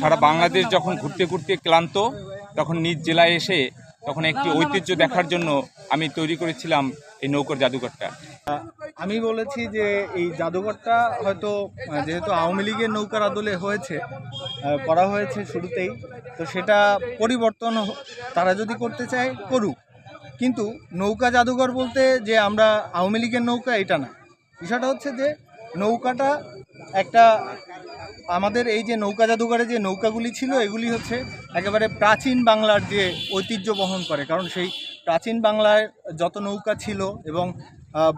সারা বাংলাদেশ যখন ঘুরতে ঘুরতে ক্লান্ত, তখন নিজ জেলায় এসে তখন একটি ঐতিহ্য দেখার জন্য আমি তৈরি করেছিলাম এই নৌকর জাদুঘরটা। আমি বলেছি যে এই জাদুঘরটা হয়তো, যেহেতু আওয়ামী লীগের নৌকার আদলে হয়েছে করা হয়েছে শুরুতেই, তো সেটা পরিবর্তন তারা যদি করতে চায়, করুক। কিন্তু নৌকা জাদুঘর বলতে যে আমরা আওয়ামী লীগের নৌকা, এটা না। বিষয়টা হচ্ছে যে নৌকাটা একটা আমাদের এই যে নৌকা জাদুঘরে যে নৌকাগুলি ছিল, এগুলি হচ্ছে একেবারে প্রাচীন বাংলার যে ঐতিহ্য বহন করে। কারণ সেই প্রাচীন বাংলায় যত নৌকা ছিল এবং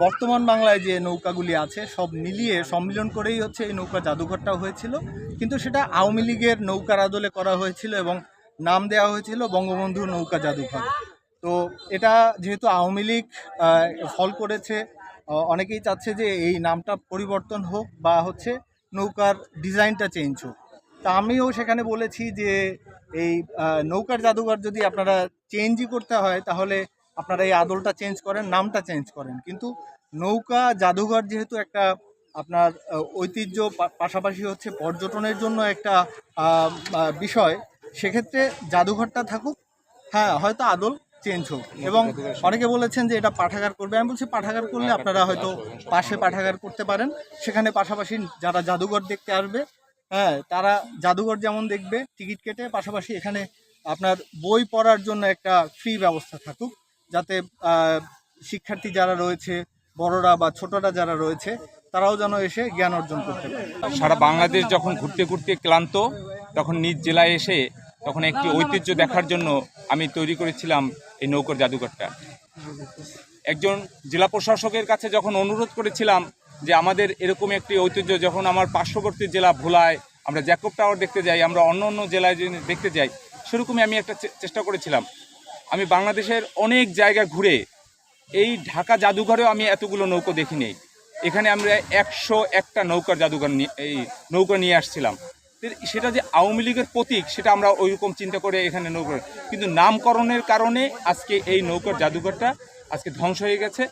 বর্তমান বাংলায় যে নৌকাগুলি আছে, সব মিলিয়ে সম্মিলন করেই হচ্ছে এই নৌকা জাদুঘরটা হয়েছিল। কিন্তু সেটা আওয়ামী লীগের নৌকার আদলে করা হয়েছিল এবং নাম দেওয়া হয়েছিল বঙ্গবন্ধু নৌকা জাদুঘর। তো এটা যেহেতু আওয়ামী লীগ ফল করেছে অনেকেই চাচ্ছে যে এই নামটা পরিবর্তন হোক বা হচ্ছে নৌকার ডিজাইনটা চেঞ্জ হোক। তা আমিও সেখানে বলেছি যে, এই নৌকার জাদুঘর যদি আপনারা চেঞ্জই করতে হয়, তাহলে আপনারা এই আদলটা চেঞ্জ করেন, নামটা চেঞ্জ করেন। কিন্তু নৌকা জাদুঘর যেহেতু একটা আপনার ঐতিহ্য পাশাপাশি হচ্ছে পর্যটনের জন্য একটা বিষয়, সেক্ষেত্রে জাদুঘরটা থাকুক। হ্যাঁ হয়তো আদল চেঞ্জ হোক। এবং অনেকে বলেছেন যে এটা পাঠাগার করবে। আমি বলছি পাঠাগার করলে আপনারা হয়তো পাশে পাঠাগার করতে পারেন। সেখানে পাশাপাশি যারা জাদুঘর দেখতে আসবে হ্যাঁ তারা জাদুঘর যেমন দেখবে, টিকিট কেটে পাশাপাশি এখানে আপনার বই পড়ার জন্য একটা ফ্রি ব্যবস্থা থাকুক। যাতে শিক্ষার্থী যারা রয়েছে, বড়রা বা ছোটরা যারা রয়েছে, তারাও যেন এসে জ্ঞান অর্জন করতে পারে। সারা বাংলাদেশ যখন ঘুরতে ঘুরতে ক্লান্ত, তখন নিজ জেলায় এসে তখন একটি ঐতিহ্য দেখার জন্য আমি তৈরি করেছিলাম এই নৌকর জাদুঘরটা। একজন জেলা প্রশাসকের কাছে যখন অনুরোধ করেছিলাম যে আমাদের এরকম একটি ঐতিহ্য, যখন আমার পার্শ্ববর্তী জেলা ভোলায় আমরা জ্যাকব টাওয়ার দেখতে যাই, আমরা অন্য অন্য জেলায় দেখতে যাই, সেরকমই আমি একটা চেষ্টা করেছিলাম। আমি বাংলাদেশের অনেক জায়গা ঘুরে এই ঢাকা জাদুঘরেও আমি এতগুলো নৌকো দেখিনি। এখানে আমরা একশো একটা নৌকার জাদুঘর নিয়ে এই নৌকা নিয়ে আসছিলাম। সেটা যে আওয়ামী লীগের প্রতীক, সেটা আমরা ওইরকম চিন্তা করে এখানে নৌকা কিন্তু নামকরণের কারণে আজকে এই নৌকার জাদুঘরটা আজকে ধ্বংস হয়ে গেছে।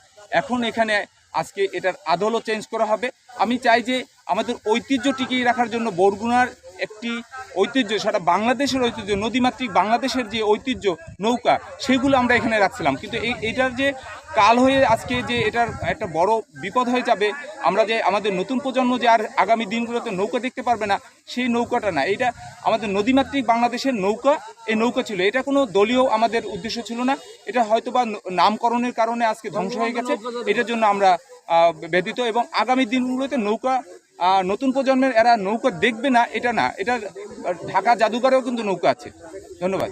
এখন এখানে আজকে এটার আদলও চেঞ্জ করা হবে। আমি চাই যে আমাদের ঐতিহ্য টিকিয়ে রাখার জন্য বরগুনার একটি ঐতিহ্য সারা বাংলাদেশের ঐতিহ্য নদীমাতৃক বাংলাদেশের যে ঐতিহ্য নৌকা সেগুলো আমরা এখানে রাখছিলাম। কিন্তু এই এটার যে কাল হয়ে আজকে যে এটার একটা বড় বিপদ হয়ে যাবে আমরা যে আমাদের নতুন প্রজন্ম যে আর আগামী দিনগুলোতে নৌকা দেখতে পারবে না সেই নৌকাটা না। এটা আমাদের নদীমাতৃক বাংলাদেশের নৌকা এই নৌকা ছিল। এটা কোনো দলীয় আমাদের উদ্দেশ্য ছিল না। এটা হয়তো বা নামকরণের কারণে আজকে ধ্বংস হয়ে গেছে। এটার জন্য আমরা আহ, ব্যথিত এবং আগামী দিনগুলোতে নৌকা নতুন প্রজন্মের এরা নৌকা দেখবে না, এটা না। এটা ঢাকা জাদুঘরেও কিন্তু নৌকা আছে। ধন্যবাদ।